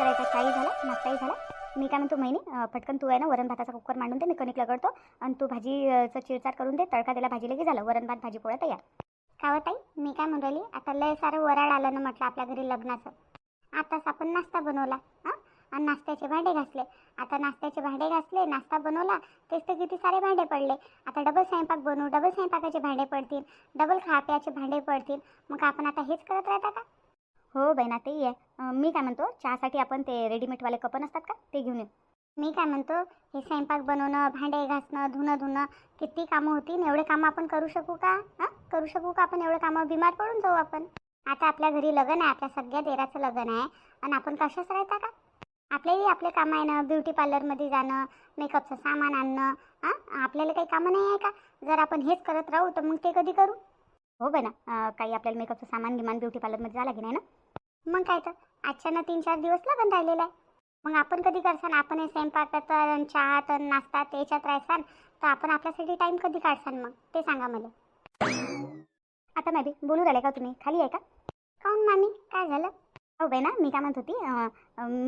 करायचा चाही झाला? नाश्ताही झाला? मी काय म्हणतो महिनी पटकन तू आहे ना वरण भाताचा कुकर मांडून दे मी कणिक लगडतो आणि तू भाजीचं चिरचार करून दे तडका दिला भाजी की झालं वरण भात भाजी पोळ्या तयार. का ताई? मी काय म्हणली राहिली? आता लय सारं वराळ आलं ना म्हटलं आपल्या घरी लग्नाचं. आताच आपण नाश्ता बनवला हां? आणि नाश्त्याचे भांडे घासले. आता नाश्त्याचे भांडे घासले नाश्ता बनवला तेच तर किती सारे भांडे पडले. आता डबल स्वयंपाक बनवू डबल स्वयंपाकाचे भांडे पडतील डबल खाप्याचे भांडे पडतील. मग आपण आता हेच करत राहता का? हो बहिणा ते आहे. मी काय म्हणतो चहासाठी आपण ते रेडीमेडवाले कपन असतात का? ते घेऊन येऊ मी काय म्हणतो हे स्वयंपाक बनवणं भांडे घासणं धुणं धुणं किती कामं होतील एवढे कामं आपण करू शकू का? हां करू शकू का आपण एवढे कामं? बिमार पडून जाऊ आपण. आता आपल्या घरी लग्न आहे आपल्या सगळ्या देराचं लग्न आहे आणि आपण कशाच राहता का? आपलेही आपले कामं आहे ना ब्युटी पार्लरमध्ये जाणं मेकअपचं सामान आणणं हां आपल्याला काही कामं नाही आहे का? जर आपण हेच करत राहू तर मग ते कधी करू? हो बना काही आपल्याला मेकअपचं सामान गिमान ब्युटी पार्लरमध्ये जा लागेल नाही ना? मग काय तर? आजच्या ना तीन चार दिवस लागून राहिलेलं आहे. मग आपण कधी करसान? आपण हे तर अन् चहा तर नाश्ता त्याच्यात राहसान. तर आपण आपल्यासाठी टाईम कधी काढसान मग? ते सांगा मला. आता मॅबी बोलू राहिले का तुम्ही? खाली आहे का? काऊन मामी? काय झालं? हो बाई ना मी काय म्हणत होती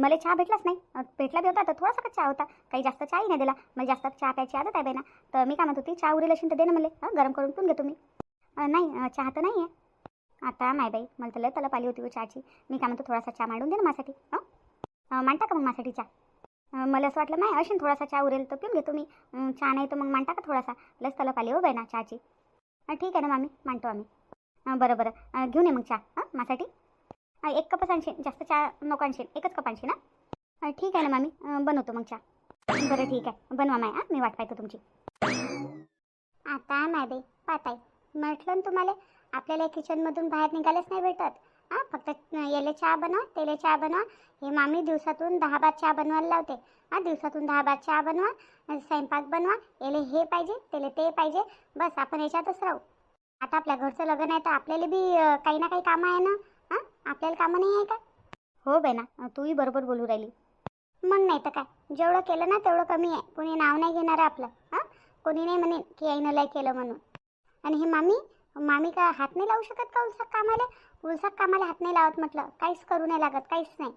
मला चहा भेटलाच नाही. भेटला बी होता तर थोडासा चहा होता? काही जास्त चहाही नाही दिला. मला जास्त चहा प्यायची आदत आहे बाई ना. तर मी काय म्हणत होती चहा उरेल असेल तर दे ना मला. गरम करून पिऊन घेतो मी नाही चहा तर नाही आहे आता माय बाई मला तर लय तलप आली होती चहाची. मी काय म्हणतो थोडासा चहा मांडून दे ना माझ्यासाठी हां? मांडता का मग माझ्यासाठी चहा? मला असं वाटलं नाही असेल थोडासा चहा उरेल तर पिऊन घेतो मी. चहा नाही तर मग मांडता का थोडासा? लस तलप आली हो बाई ना चहाची. ठीक आहे ना मामी मांडतो आम्ही. बरं बरं. घेऊन ये मग चहा हां माझ्यासाठी? एक कपच आणशील जास्त चहा नको आणशील एकच कप आणशील ना ठीक आहे ना मामी बनवतो मग चहा. बरं ठीक आहे. बनवा माय हां मी वाट पाहतो तुमची. आता नाही बाई पाताय म्हटलं ना तुम्हाला आपल्याला किचनमधून बाहेर निघायलाच नाही भेटत. हां फक्त याले चहा बनवा तेले चहा बनवा. हे मामी दिवसातून दहा बार चहा बनवायला लावते. हां दिवसातून दहा बार चहा बनवा स्वयंपाक बनवा. याले हे पाहिजे त्याले ते पाहिजे. बस आपण याच्यातच राहू. आता आपल्या घरचं लग्न आहे तर आपल्याला बी काही ना काही कामं आहे ना? हां आपल्याला कामं नाही आहे का? हो बेना तूही बरोबर बोलू राहिली. मग नाही तर काय जेवढं केलं ना तेवढं कमी आहे. कोणी नाव नाही घेणार आहे आपलं हां? कोणी नाही म्हणेन की आईनं लय केलं म्हणून. आणि हे मामी मामी का हात नाही लावू शकत का उलसाक कामाला? उलसाक कामाला हात नाही लावत म्हटलं. काहीच करू नाही लागत काहीच नाही.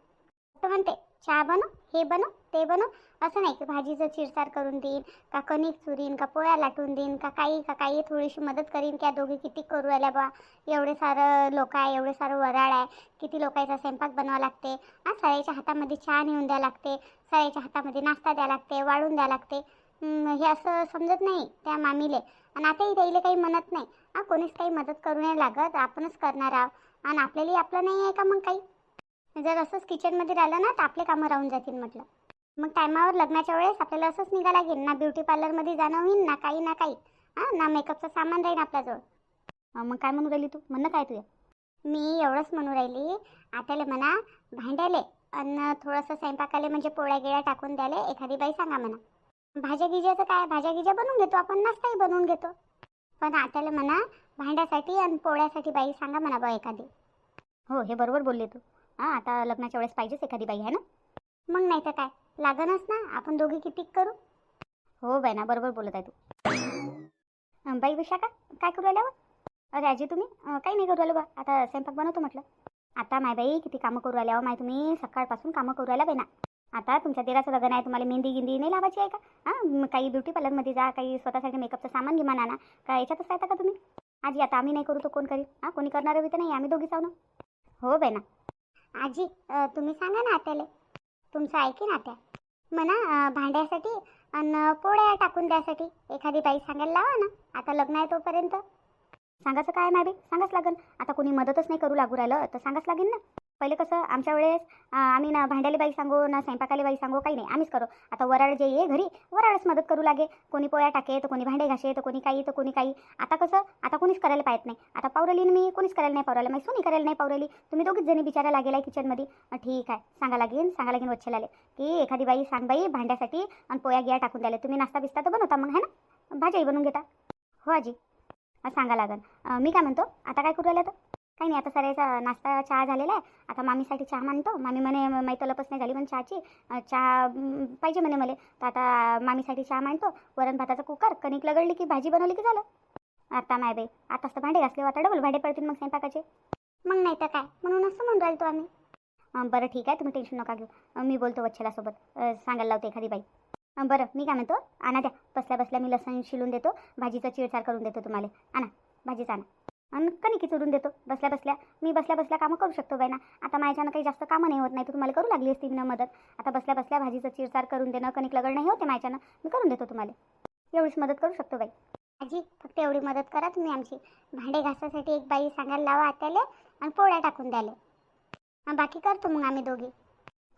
तर म्हणते चहा बनव हे बनव ते बनव. असं नाही की भाजीचं चिरसार करून देईन का कणिक चुरीन का पोळ्या लाटून देईन का काही का काही थोडीशी मदत करीन त्या दोघी किती करू राहिल्या बा. एवढे सारं लोक आहे एवढे सारं वराळ आहे. किती लोकांचा स्वयंपाक बनवा लागते. हां सराईच्या हातामध्ये चहा नेऊन द्या लागते. सराईच्या हातामध्ये नाश्ता द्या लागते वाळून द्या लागते. हे असं समजत नाही त्या मामीले. आणि आताही त्याईले काही म्हणत नाही. हा कोणीच काही मदत करू नाही लागत. आपणच करणार आहोत. आणि आपल्यालाही आपलं नाही आहे का मग काही? जर असंच किचनमध्ये राहिलं ना तर आपले कामं राहून जातील म्हटलं. मग टायमावर लग्नाच्या वेळेस आपल्याला असंच निघा लागेल. ना ब्युटी पार्लरमध्ये जाणं होईल ना काही ना काही. हां ना मेकअपचं सामान राहील आपल्याजवळ. मग काय म्हणू राहिली तू? म्हणणं काय तुझ्या मी एवढंच म्हणू राहिली. आताले म्हणा भांड्याले. आणि थोडंसं स्वयंपाकाले म्हणजे पोळ्या गिळ्या टाकून द्याले एखादी बाई सांगा म्हणा. भाज्या गिज्याचं काय? भाज्या गिज्या बनवून घेतो आपण नाश्ताही बनवून घेतो. पण आताला म्हणा भांड्यासाठी आणि पोळ्यासाठी बाई सांगा म्हणा बा एखादी. हो हे बरोबर बोलले तू. हां आता लग्नाच्या वेळेस पाहिजेच एखादी बाई आहे ना? मग नाही तर काय? लागनच ना. आपण दोघी किती करू? हो बाई ना बरोबर बोलत आहे तू. बाई विशाखा काय करू राहिल्या बा? अरे आजी तुम्ही? काही नाही करू राहिलं बा. आता स्वयंपाक बनवतो म्हटलं. आता माय बाई किती कामं करू आल्यावर माय तुम्ही सकाळपासून कामं करू आल्या बाई ना आता तुमच्या देराचं लग्न आहे तुम्हाला मेहंदी गिंदी नाही लावायची आहे का? हां काही ब्युटी पार्लरमध्ये जा काही स्वतःसाठी मेकअपचं सामान गिमान आणा का याच्यातच राहता का तुम्ही? आजी आता आम्ही नाही करू तर कोण करील हां कोणी करणार बी तर नाही आम्ही दोघीच आहो ना. हो बाई ना आजी तुम्ही सांगा ना आत्याले. तुमचं ऐकी ना आत्या. म्हणा भांड्यासाठी आणि पोळ्या टाकून द्यासाठी एखादी बाई सांगायला लावा ना. आता लग्न आहे तोपर्यंत. सांगायचं काय नाही सांगाच लागन. आता कोणी मदतच नाही करू लागू राहिलं तर सांगाच लागेल ना. पहिले कसं आमच्या वेळेस आम्ही ना भांड्याली बाई सांगू ना स्वयंपाकाली बाई सांगू काही नाही. आम्हीच करू. आता वराळ जे ये घरी वराळच मदत करू लागे. कोणी पोया टाके तर कोणी भांडे घासे तर कोणी काही तर कोणी काही. आता कसं आता कोणीच करायला पाहत नाही. आता पावरली मी कोणीच करायला नाही पावरायला माहिती सोनी करायला नाही पावरली. तुम्ही दोघीच जणी बिचारा लागेल आहे किचनमध्ये ठीक आहे. सांगा लागेन सांगा लागेल वच्छलाले की एखादी बाई सांग बाई भांड्यासाठी आणि पोया गिया टाकून द्याले तुम्ही नाश्ता बिस्ता तर बनवता मग है ना? भाज्याही बनवून घेता. हो आजी. सांगा लागन. मी काय म्हणतो? आता काय करू राहिलं तर काही नाही आता सरायचा नाश्ता चहा झालेला आहे. आता मामीसाठी चहा मानतो. मामी म्हणे माही तलपच नाही झाली पण चहाची. चहा पाहिजे म्हणे मला. तर आता मामीसाठी चहा मांडतो वरण भाताचा कुकर कणिक लगडली की भाजी बनवली की झालं? आता माय बाई आताच तर भांडे घासले वाटा आता डबल भांडे पडतील मग स्वयंपाकाचे. मग नाही तर काय? म्हणून असं म्हणून राहिलो आम्ही. बरं ठीक आहे तुम्ही टेन्शन नका घेऊ. मी बोलतो वच्छलासोबत. सांगायला लावते एखादी बाई. बरं मी काय म्हणतो? आणा द्या. बसल्या बसल्या मी लसण शिलून देतो. भाजीचा चिरचार करून देतो तुम्हाला. आणा भाजीचा आणा. आणि कणिकी चुरून देतो. बसल्या बसल्या मी बसल्या बसल्या कामं करू शकतो बाई ना आता माझ्यानं काही जास्त कामं नाही होत नाही तर तुम्हाला करू लागली असती ना मदत. आता बसल्या बसल्या भाजीचं चिरचार करून देणं कणिक लगड नाही होते माझ्यानं मी करून देतो तुम्हाला. एवढीच मदत करू शकतो बाई. आजी फक्त एवढी मदत करा तुम्ही आमची. भांडे घासासाठी एक बाई सांगायला लावा आत्याले आणि पोळ्या टाकून द्याले बाकी करतो मग आम्ही दोघी.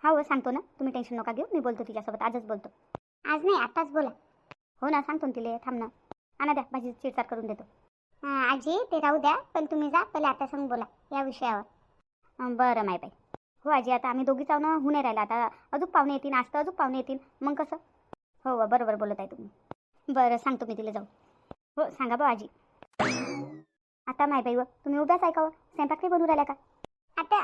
हा हो सांगतो ना. तुम्ही टेन्शन नका घेऊ मी बोलतो तिच्यासोबत आजच बोलतो. आज नाही आत्ताच बोला. हो ना सांगतो ना तिले थांब ना. आणा द्या भाजी चिरचार करून देतो. आजी ते राहू द्या पण तुम्ही जा पहिले आता सांग बोला या विषयावर. हं, बरं माय बाई हो आजी आता आम्ही दोघीच आहो ना होऊन नाही राहिला. आता अजून पाहुणे येतील आज तर अजून पाहुणे येतील. मग कसं? हो हो बरोबर बोलत आहे तुम्ही. बरं सांगतो मी तिला जाऊ हो सांगा बा आजी. आता माय बाई व तुम्ही उभ्याच ऐकावं स्वयंपाक नाही बनवून राहिल्या का? आता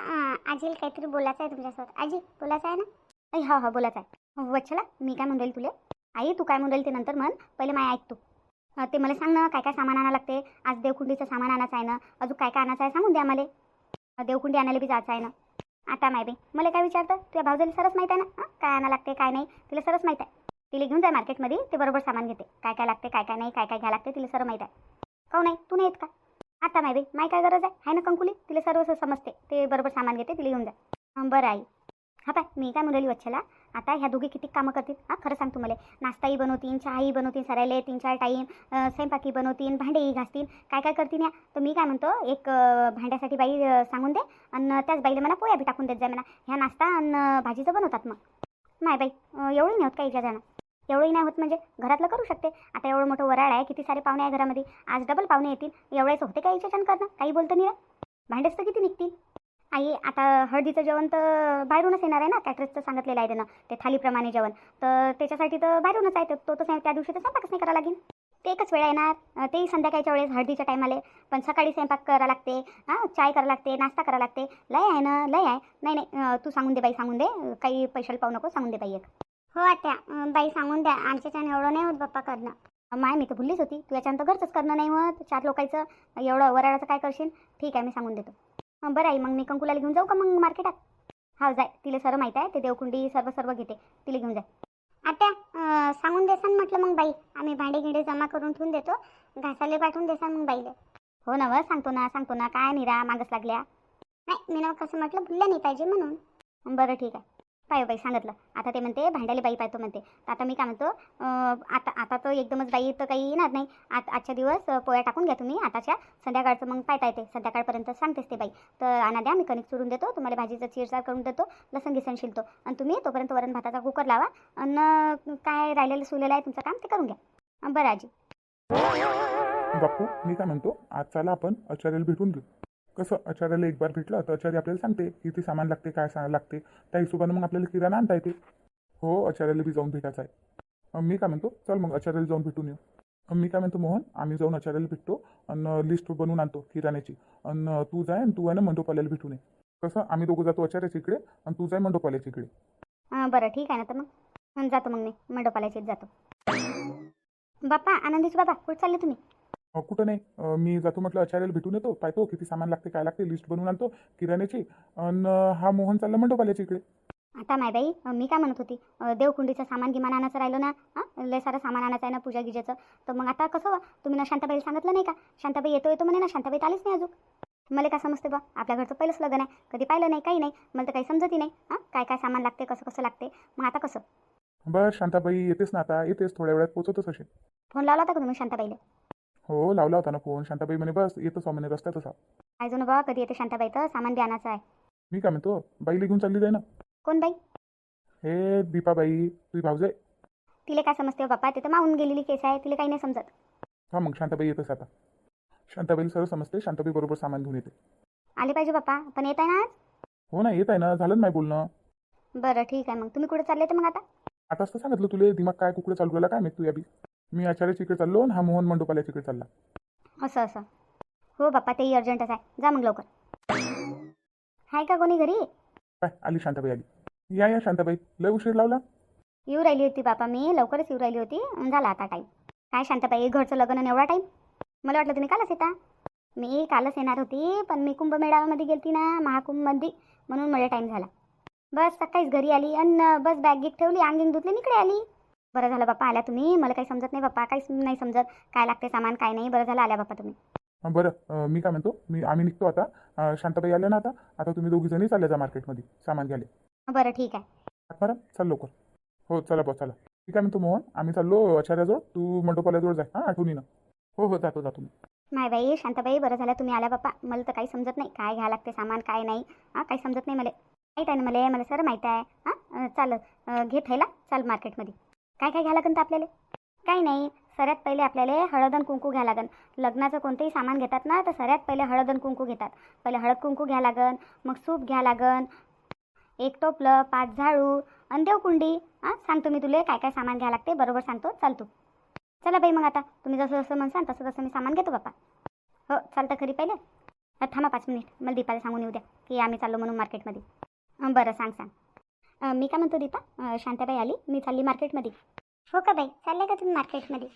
आजीला काहीतरी बोलायचं आहे तुमच्यासोबत. आजी बोलायचं आहे ना? ऐ हा हा बोलायचं आहे. वच्छला मी काय म्हणेल तुले? आई तू काय म्हणेल ते नंतर म्हण. पहिले माय ऐक तू ते मला सांग ना काय काय सामान आणायला लागते? आज देवकुंडीचं सामान आणायचं आहे ना. अजून काय काय आणायचं आहे सांगून द्या मला देवखुंडी देवकुंडी आणायला बी जायचं आहे ना. आता माय मला काय विचारतं? तुझ्या भाऊजाला सरस माहीत आहे ना? काय आणा लागते काय नाही तिला सरस माहीत आहे. तिला घेऊन जाय मार्केटमध्ये ते बरोबर सामान घेते. काय काय लागते काय काय नाही काय काय घ्या लागते तिला सर्व माहीत आहे. काऊ नाही? तू नाही येत का? आता माय माय काय गरज आहे? हाय ना कंकुली? तिला सर्व समजते. ते बरोबर सामान घेते तिला घेऊन जा. बरं आई. हा पाय मी काय म्हणली वच्छला आता ह्या दोघी किती कामं करतील? हां खरं सांग मला. नाश्ताही बनवतीन चहाही बनवतीन सरायला तीन चार टाईम स्वयंपाकी बनवतीन भांडेही घासतील. काय काय करतीन या तर मी काय म्हणतो एक भांड्यासाठी बाई सांगून दे आणि त्याच बाईला मला पोया बी टाकून देत जा म्हणा. ह्या नाश्ता आणि भाजीचं बनवतात मग. माय बाई एवढंही एवढी नाही होत का जाणं? एवढंही नाही होत म्हणजे घरातलं करू शकते. आता एवढं मोठं वराळ आहे किती सारे पाहुणे आहे घरामध्ये. आज डबल पाहुणे येतील. एवढेच होते का याच्याच्यानं करणं? काही बोलतं नाही रे. भांडेच तर किती निघतील? आई आता हळदीचं जेवण तर बाहेरूनच येणार आहे ना कॅटरेजचं सांगितलेलं आहे त्यानं ते थालीप्रमाणे जेवण. तर त्याच्यासाठी तर बाहेरूनच आहे तो तर त्या दिवशी तर स्वयंपाकच नाही करावं लागेल. ते एकच वेळा येणार तेही संध्याकाळच्या वेळेस हळदीच्या टायमाले पण सकाळी स्वयंपाक करावं लागते हां चाय करावं लागते नाश्ता करावं लागते. लय आहे ना लय आहे. नाही नाही तू सांगून दे बाई सांगून दे. काही पैशाला पाहू नको सांगून दे बाई एक. हो आत्या. बाई सांगून द्या. आमच्याच्यानं एवढं नाही होत बाप्पा करणं. माय मी तर भुललीच होती. तू याच्यानंतर घरचंच करणं नाही होत चार लोकांचं. एवढं वराळाचं काय करशील? ठीक आहे मी सांगून देतो. बरं आई मग मी कंकुलाला घेऊन जाऊ का मग मार्केटात? हा जाय. तिला सर्व माहीत आहे ते देवकुंडी सर्व सर्व घेते. तिला घेऊन जाय. आता सांगून देसान म्हटलं मग बाई. आम्ही भांडे गिंडे जमा करून ठेवून देतो. घासाले पाठवून देसान मग बाईले. हो ना व सांगतो ना सांगतो ना. काय निरा मागच लागल्या? नाही मी ना कसं म्हटलं भुलल्या नाही पाहिजे म्हणून. बरं ठीक आहे. पाय बाई सांगितलं. आता ते म्हणते भांड्याला बाई पाहतो म्हणते. तर आता मी काय म्हणतो आता आता तर एकदमच बाई तर काही येणार नाही. आत आजच्या दिवस पोळ्या टाकून घ्या तुम्ही. आताच्या संध्याकाळचं मग पाहता येते. संध्याकाळपर्यंत सांगतेस ते बाई. तर आणा द्या मी कणिक चुरून देतो. तुम्हाला भाजीचं चिरचार करून देतो. लसण गिसण शिलतो. आणि तुम्ही तोपर्यंत वरण भाताचा कुकर लावा. आणि काय राहिलेलं सुलेलं आहे तुमचं काम ते करून घ्या. बरं आजी. बापू मी काय म्हणतो आज चला आपण आचार्याला भेटून घेऊ. कसं आचार्याला एक बार भेटलं तर आचार्य आपल्याला सांगते किती सामान लागते काय सा लागते. त्या हिशोबानं मग आपल्याला किराणा आणता येते. हो आचार्याला बी जाऊन भेटायचं आहे. मी काय म्हणतो? चल मग आचार्याला जाऊन भेटून येऊ. मी काय म्हणतो मोहन? आम्ही जाऊन आचार्याला भेटतो आणि लिस्ट बनवून आणतो किराण्याची. आणि तू जाय आणि तू आहे ना मंडोपाल्याला भेटून ये. कसं? आम्ही दोघं जातो आचार्याच्या इकडे आणि तू जाय मंडोपाल्याच्या इकडे. बरं ठीक आहे ना तर मग? जातो मग मी. मंडोपाल्याच्या जातो. बाप्पा आनंदीच बाबा कुठे चालले तुम्ही? अं, कुठं नाही. अं, मी जातो म्हटलं आचार्याला भेटून येतो. पाहतो किती सामान लागते काय लागते. लिस्ट बनवून आणतो किराण्याची. आणि हा मोहन चालला मंडोपाल्याच्या इकडे. आता माय बाई. अं, मी काय म्हणत होती? अं, देवकुंडीचं सामान गिमान आणायचं राहिलं ना? हां? लय सारं सामान आणायचं आहे ना पूजा गिजेचं. तर मग आता कसं? तुम्ही ना शांताबाईला सांगितलं नाही का? शांताबाई येतो येतो म्हणे ना. शांताबाई तर आलीच नाही अजून. मला काय समजते बा? आपल्या घरचं पहिलंच लग्न आहे. कधी पाहिलं नाही काही नाही. मला तर काही समजतही नाही. हां? काय काय सामान लागते कसं कसं लागते? मग आता कसं? बस शांताबाई येतेच ना आता. येतेच. थोड्या वेळात पोहोचतच असे फोन लावला होता का तुम्ही शांताबाईला? हो लावला होता ना फोन. शांताबाई म्हणे बस येतो स्वामी म्हणे रस्त्यातच हा काय जणू बाबा कधी येते शांताबाई तर? सामान बी आणायचं आहे. मी काय म्हणतो बाईला घेऊन चालली जाय ना. कोण बाई? हे दीपाबाई तुझी भाऊजाई तिला काय समजते हो बाप्पा ते तर मावून गेलेली केस आहे तिला काही नाही समजत. हा मग शांताबाई येतच आता. शांताबाईला सर्व समजते शांताबाई बरोबर सामान घेऊन येते. आले पाहिजे बाप्पा पण येत आहे ना आज? हो ना येत आहे ना झालं ना नाही बोलणं. बरं ठीक आहे मग. तुम्ही कुठे चालले तर मग आता? आताच तर सांगितलं तुला दिमाग काय कुकडे चालू राहिला काय माहीत तू या बी. मी आचार्याच्या इकडे चाललो आणि हा मोहन मंडोपाल्याच्या इकडे चालला. असं असं. हो बाप्पा तेही अर्जंटच आहे. जा मग लवकर. हाय का कोणी घरी? काय आली शांताबाई आली. या या शांताबाई. लय उशीर लावला. येऊ राहिली होती बापा मी. लवकरच येऊ राहिली होती. झाला आता टाईम काय शांताबाई घरचं लग्न आणि एवढा टाईम मला वाटलं तुम्ही कालच येता. मी कालच येणार होती पण मी कुंभमेळाव्यामध्ये गेलती ना महाकुंभमध्ये. म्हणून मला टाईम झाला. बस सकाळीच घरी आली आणि बस बॅग गिक ठेवली अंगिंग धुतली इकडे आली. बरं झालं बाप्पा आल्या तुम्ही. मला काही समजत नाही बाप्पा काहीच नाही समजत. काय लागते सामान काय नाही. बरं झालं आल्या बाप्पा तुम्ही. बरं अं, मी काय म्हणतो मी आम्ही निघतो आता. अं, शांताबाई आल्या ना आता. आता तुम्ही दोघी जणी चालल्या जा मार्केटमध्ये सामान घ्यायला. बरं ठीक आहे. मारा चल लवकर. हो चला बस चला. ठीक आहे म्हणतो मोहन आम्ही चाललो आचार्याजवळ तू मंडपाल्याजवळ जाय हां आठवणीनं. हो हो जातो जातो मी. माय बाई शांताबाई बरं झालं तुम्ही आल्या बाप्पा. मला तर काही समजत नाही काय घ्यायला लागते सामान काय नाही. हां काही समजत नाही मला. माहीत आहे ना मला मला सर माहीत आहे. हां चाल घे थैला चाल मार्केटमध्ये. काय काय घ्यायला लागन तर आपल्याला? काही नाही सगळ्यात पहिले आपल्याला हळद आणि कुंकू घ्या लागन. लग्नाचं कोणतंही सामान घेतात ना तर सगळ्यात पहिले हळद आणि कुंकू घेतात. पहिले हळद कुंकू घ्या लागन मग सूप घ्या लागन एक टोपलं पाच झाडू आणि देवकुंडी. हां सांगतो मी तुले काय काय सामान घ्या लागते बरोबर सांगतो चाल तू. चला बाई मग आता तुम्ही जसं जसं म्हणसान तसं तसं मी सामान घेतो बाप्पा हो चालतं खरी पहिले. थांबा पाच मिनिट मला दीपाला सांगून येऊ द्या की आम्ही चाललो म्हणून मार्केटमध्ये. बरं सांग सांग. मी काय म्हणतो दीपा? शांताबाई आली. मी चालली मार्केटमध्ये. हो का बाई? चालले का तुम्ही मार्केटमध्ये?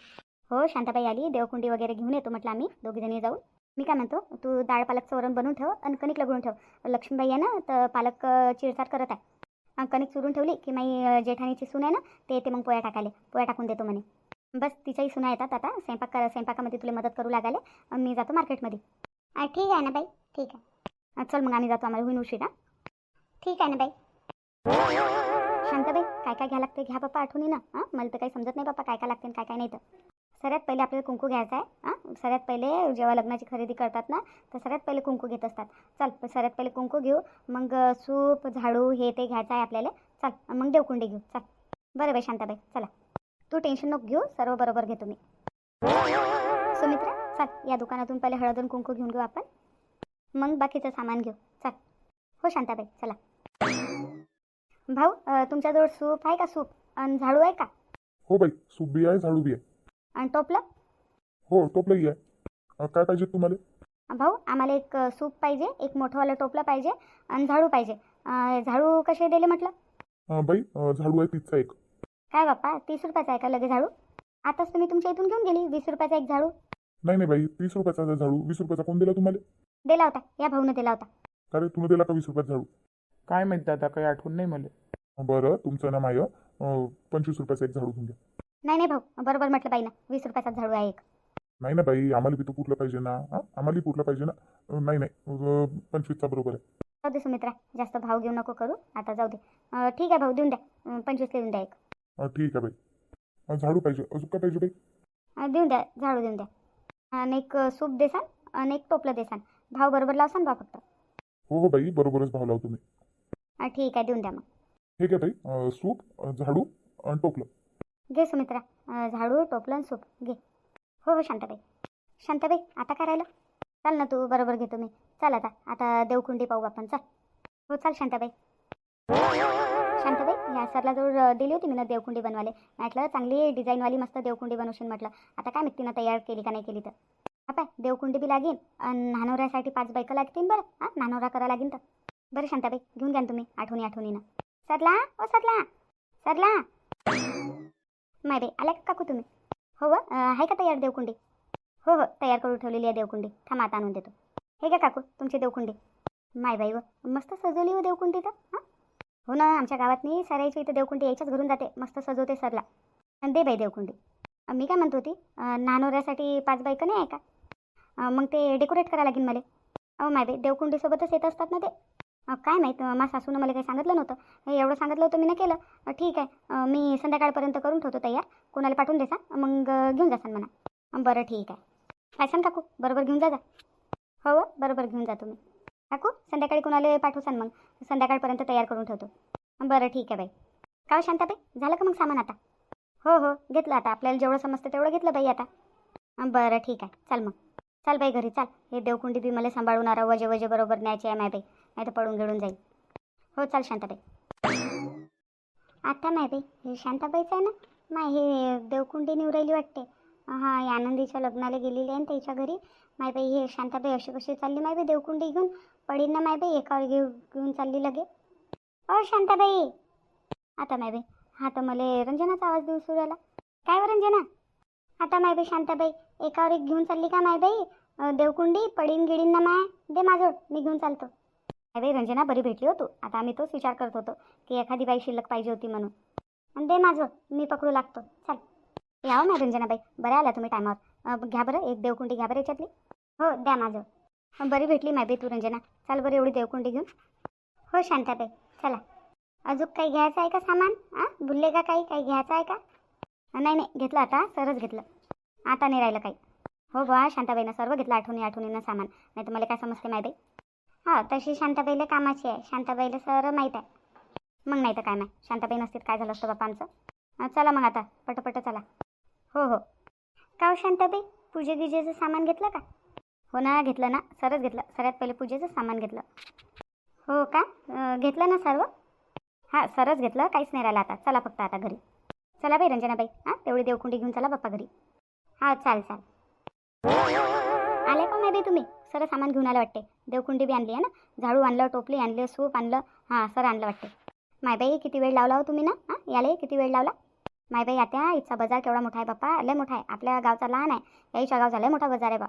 हो शांताबाई आली. देवकुंडी वगैरे घेऊन येतो म्हटलं आम्ही दोघीजणी जाऊन. मी काय म्हणतो तू डाळ पालकचं वरण बनवून ठेव आणि कणिक लगवून ठेव. लक्ष्मीबाई आहे ना तर पालक चिरसार करत आहे. कणिक चुरून ठेवली की माई अं, जेठाणीची सून आहे ना ते येते मग पोया टाकायला. पोया टाकून देतो म्हणे. बस तिच्याही सुना येतात आता. स्वयंपाक कर स्वयंपाकामध्ये तुला मदत करू लागाले मी जातो मार्केटमध्ये. ठीक आहे ना बाई. ठीक आहे. चल मग आम्ही जातो आम्हाला होईन उशीर ठीक आहे ना बाई. शांताबाई काय काय घ्या लागते घ्या बाप्पा आठवणी ना. हां? मला तर काही समजत नाही बाप्पा काय काय लागते काय काय नाही तर. सगळ्यात पहिले आपल्याला कुंकू घ्यायचा आहे. हां? सगळ्यात पहिले जेव्हा लग्नाची खरेदी करतात ना तर सगळ्यात पहिले कुंकू घेत असतात. चल सगळ्यात पहिले कुंकू घेऊ. मग सूप झाडू हे ते घ्यायचं आहे आपल्याला. चल मग देवकुंडी घेऊ. चल. बरं बाई शांताबाई चला. तू टेन्शन नको घेऊ. सर्व बरोबर घेतो मी सुमित्रा चल या दुकानातून पहिले हळद आणि कुंकू घेऊन घेऊ आपण. मग बाकीचं सामान घेऊ. चल. हो शांताबाई चला. भाऊ तुमच्याजवळ सूप आहे का सूप? आणि झाडू आहे का? हो बाई सूप बी आहे झाडू बी आहे. आणि टोपलं? हो टोपलंही आहे. काय पाहिजे तुम्हाला? भाऊ आम्हाला एक सूप पाहिजे एक मोठंवालं टोपलं पाहिजे आणि झाडू पाहिजे. झाडू कसे दिले म्हटलं? बाई झाडू आहे तिथचा एक. काय बाप्पा तीस रुपयाचा आहे का लगेच झाडू? आताच तुम्ही तुमच्या इथून घेऊन गेली वीस रुपयाचा एक झाडू. नाही नाही बाई तीस रुपयाचा झाडू वीस रुपयाचा कोण दिला तुम्हाला? दिला होता. या भाऊनं दिला होता. का रे तुम्ही दिला का वीस रुपयाचा झाडू? काय माहीत दादा काही आठवण नाही मला. बरं तुमचं ना माय पंचवीस रुपयाचा एक झाडू घेऊन घ्या. नाही नाही भाऊ बरोबर म्हटलं बाई ना वीस रुपयाचा झाडू आहे एक. नाही ना बाई आम्हाला बी तो पुरला पाहिजे ना. हां? आम्हालाही पुरला पाहिजे ना? नाही नाही. पंचवीसचा बरोबर आहे. जाऊ दे सुमित्रा जास्त भाव घेऊ नको करू. आता जाऊ दे. ठीक आहे भाऊ देऊन द्या. अ, पंचवीसला देऊन द्या एक. अं, ठीक आहे बाई. झाडू पाहिजे. अजून काय पाहिजे बाई? देऊन द्या झाडू देऊन द्या. आणि एक सूप देसान आणि एक टोपलं देसान. भाव बरोबर लावसान बा फक्त. हो हो बाई बरोबरच भाव लावतो मी. ठीक आहे देऊन द्या मग. ठीक आहे अं, सूप झाडू आणि टोपलं. घे सुमित्रा अ, झाडू टोपलं आणि सूप घे. हो हो शांताबाई. शांताबाई आता काय राहिलं? चाल ना तू बरोबर घेतो मी चल आता आता देवकुंडी पाहू आपण चल. हो चाल शांताबाई. शांताबाई ह्या सरला जवळ अ, दिली होती मी ना देवकुंडी बनवाले म्हटलं चांगली डिझाईनवाली मस्त देवकुंडी बनवशील म्हटलं. आता काय माहिती तिनं तयार केली का नाही केली तर? हा पाय देवकुंडी बी लागेल. आणि नानवऱ्यासाठी पाच बायका लागतील बरं. हां नानवरा करा लागेल तर. बरं शांताबाई घेऊन घ्या ना तुम्ही आठवणी आठवणीनं सरला ओ सरला. सरला. माय बाई आल्या का काकू तुम्ही? हो व आहे का तयार देवकुंडी? हो हो तयार करून ठेवलेली आहे देवकुंडी. थांबा आता आणून देतो. हे का काकू तुमची देवकुंडी. माय बाई व मस्त सजवली हो देवकुंडी तर हां? हो ना आमच्या गावातनी सरायची इथं देवकुंडी यायच्याच घरून जाते. मस्त सजवते सरला. आणि दे बाई देवकुंडी. मी काय म्हणतो होती नानोऱ्यासाठी पाच बायका नाही आहे का? मग ते डेकोरेट करायला लागेल मला. अहो माय बाई देवकुंडीसोबतच येत असतात ना ते. काय माहीत माझ्या सासूनं मला काही सांगितलं नव्हतं. हे एवढं सांगितलं होतं मी ना केलं. ठीक आहे. मी संध्याकाळपर्यंत करून ठेवतो तयार. कोणाला पाठवून देसा. मग घेऊन जासान म्हणा. बरं ठीक आहे. पायसान काकू बरोबर घेऊन जा जा. हो हो बरोबर घेऊन जा तुम्ही. काकू संध्याकाळी कोणाला पाठवसान मग. संध्याकाळपर्यंत तयार करून ठेवतो. बरं ठीक आहे बाई. काय हो शांताबाई? झालं का मग सामान आता? हो हो घेतलं आता. आपल्याला जेवढं समजतं तेवढं घेतलं बाई आता. बरं ठीक आहे. चाल मग. चाल बाई घरी चाल. हे देवकुंडी बी मला सांभाळून वजे वजे बरोबर न्यायचे आहे माय बाई. नाही तर पडून गिळून जाईल. हो चाल शांताबाई. आता नाही बाई हे शांताबाईचं आहे ना? माय हे देवकुंडी निवरायली वाटते. हां हे आनंदीच्या लग्नाला गेलेली आहे ना त्याच्या घरी. माय बाई हे शांताबाई अशी कशी चालली? माय बाई देवकुंडी घेऊन पडीन ना माय बाई एकावर घेऊ घेऊन चालली लगे. अ शांताबाई! आता माय बाई हा तर मला रंजनाचा आवाज देऊ सुरू आला काय व रंजना? आता माय बाई शांताबाई एकावर एक घेऊन चालली का माय बाई? देवकुंडी पडीन गिडीन ना माय. दे माझं मी घेऊन चालतो. काय बाई रंजना बरी भेटली हो तू. आता आम्ही तोच विचार करत होतो की एखादी बाई शिल्लक पाहिजे होती म्हणून. आणि दे माझं मी पकडू लागतो. चल. यावं ना हो रंजनाबाई बरं आल्या तुम्ही टायमावर. घ्या बरं एक देवकुंडी घ्या बरं याच्यातली. हो द्या माझं. बरी भेटली माय बाई तू रंजना. चाल बरं एवढी देवकुंडी घेऊन. हो शांताबाई. चला. अजून काही घ्यायचं आहे का सामान? हां भुलले का काही? काही घ्यायचं आहे का? नाही नाही. घेतलं आता. सरच घेतलं. आता नाही राहिलं काही. हो बा शांताबाईनं सर्व घेतलं आठवणी आठवणीनं सामान. नाही तर मला काय समजते माय बाई? हा तशी शांताबाईला कामाची आहे. शांताबाईला सर माहीत आहे. मग नाही तर काय नाही. शांताबाई नसतील काय झालं असतं बापा आमचं चला मग आता. पटपट चला. हो हो. का हो शांताबाई? पूजे गिजेचं सामान घेतलं का? हो ना घेतलं ना. सरच घेतलं. सगळ्यात पहिले पूजेचं सामान घेतलं. हो का? घेतलं ना सर्व? हां सरच घेतलं. काहीच नाही राहिलं आता. चला फक्त आता घरी. चला बाई रंजनाबाई. हां तेवढी देवकुंडी घेऊन चला बाप्पा घरी. हां चाल चाल. आले का हो नाही बाई तुम्ही? सर सामान घेऊन आलं वाटते. देवकुंडी बी आणली आहे ना? झाडू आणलं टोपली आणली सूप आणलं. हां सर आणलं वाटते. मायबाई किती वेळ लावला हो तुम्ही ना? हां याले किती वेळ लावला? मायबाई आता इथचा बाजार केवढा मोठा आहे बाप्पा? लय मोठा आहे. आपल्या गावचा लहान आहे. याईच्या गावचा लय मोठा बाजार आहे बा.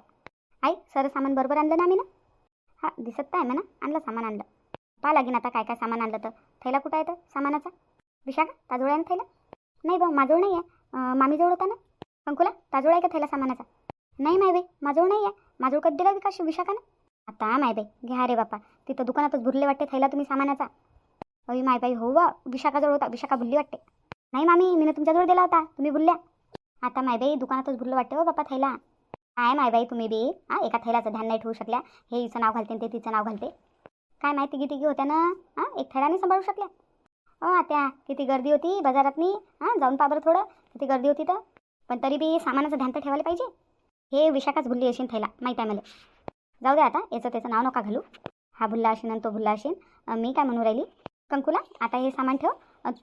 आई सर सामान बरोबर आणलं ना आम्ही ना? हां दिसत तर आहे म्हणा. आणलं सामान आणलं. पहा लागेन आता काय काय सामान आणलं तर. थैला कुठं आहे तर सामानाचा? विशाखा ताजोळ आहे ना थैला? नाही बा माझोळ नाही आहे. मामीजवळ होता ना? अंकुला ताजोळ आहे का थैला सामानाचा? नाही माय बाई माझोळ नाही आहे. माझोळ कधी दिला विकास विशाखा ना? आता मायबाई घ्या रे बापा. तिथं दुकानातच भुरले वाटते थैला तुम्ही सामानाचा. अई मायबाई हो वा विशाखाजवळ होता विशाखा भुलली वाटते. नाही मामी मी तुमच्याजवळ दिला होता तुम्ही भुलल्या आता मायबाई दुकानातच भुरलं वाटते हो बापा थैला. काय मायबाई तुम्ही बी? हा एका थैलाचं ध्यान नाही ठेवू शकल्या. हे हिचं नाव घालते ते तिचं नाव घालते. काय माहिती तिघी तिघी होत्या ना? हां एक थैला नाही सांभाळू शकल्या. हो आत्या किती गर्दी होती बाजारातनी. हां जाऊन पाबर थोडं किती गर्दी होती तर. पण तरी बी सामानाचं ध्यान तर ठेवायला पाहिजे. हे विशाखाच भुलली येशीन थैला माहीत आहे मला. जाऊ दे आता याचं त्याचं नाव नका घालू. हा भुल्ला असेन आणि तो भुल्ला असेन मी काय म्हणू राहिली? कंकुला आता हे सामान ठेव.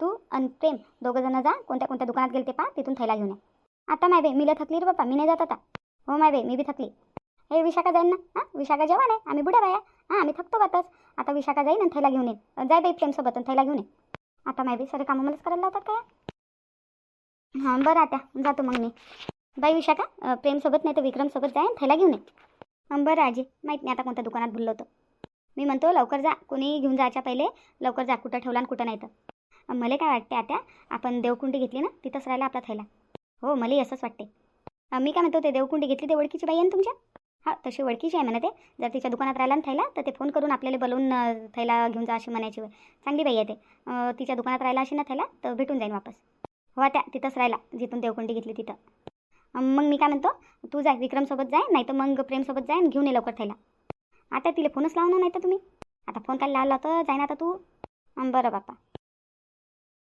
तू आणि प्रेम दोघं जण जा कोणत्या कोणत्या दुकानात गेले ते पा तिथून थैला घेऊन ये. आता माय बे मीला थकली रे बाप्पा मी नाही जात आता. हो माय बाई मी बी थकली. हे विशाखा जाईन ना. हां विशाखा जेवण आहे आम्ही बुड्या बाया. हां आम्ही थकतो बातच आता विशाखा जाईन आणि थैला घेऊन ये. जाय बाई प्रेमसोबत आणि थैला घेऊन ये. आता माय बी सगळे कामं मलाच करायला लावतात काय? हां बरं आता जातो मग मी. बाई विशाखा प्रेमसोबत नाही तर विक्रमसोबत जाईन थैला घेऊन ये. बरं आजी माहीत नाही आता कोणत्या दुकानात भुललो होतो. मी म्हणतो लवकर जा कोणी घेऊन जायच्या पहिले लवकर जा कुठं ठेवला आणि कुठं नाही तर. मला काय वाटते आता आपण देवकुंडी घेतली ना तिथंच राहिला आपला थैला. हो मलाही असंच वाटते मी काय म्हणतो ते देवकुंडी घेतली ते ओळखीची बाई आहे ना तुमच्या? हां तशी ओळखीची आहे म्हणा ते जर तिच्या दुकानात राहिला ना थैला तर ते फोन करून आपल्याला बोलवून थैला घेऊन जा अशी म्हणायची वेळ चांगली बाई आहे ते. तिच्या दुकानात राहिला अशी ना थैला तर भेटून जाईन वापस. हो त्या तिथंच राहिला जिथून देवकुंडी घेतली तिथं. मग मी काय म्हणतो तू जाय विक्रमसोबत जाय नाही तर मग प्रेमसोबत जाय आणि घेऊन ये लवकर थैला आता तिला फोनच लावणार नाही तर तुम्ही. आता फोन काय लावला तर जाईन आता तू. बरं बापा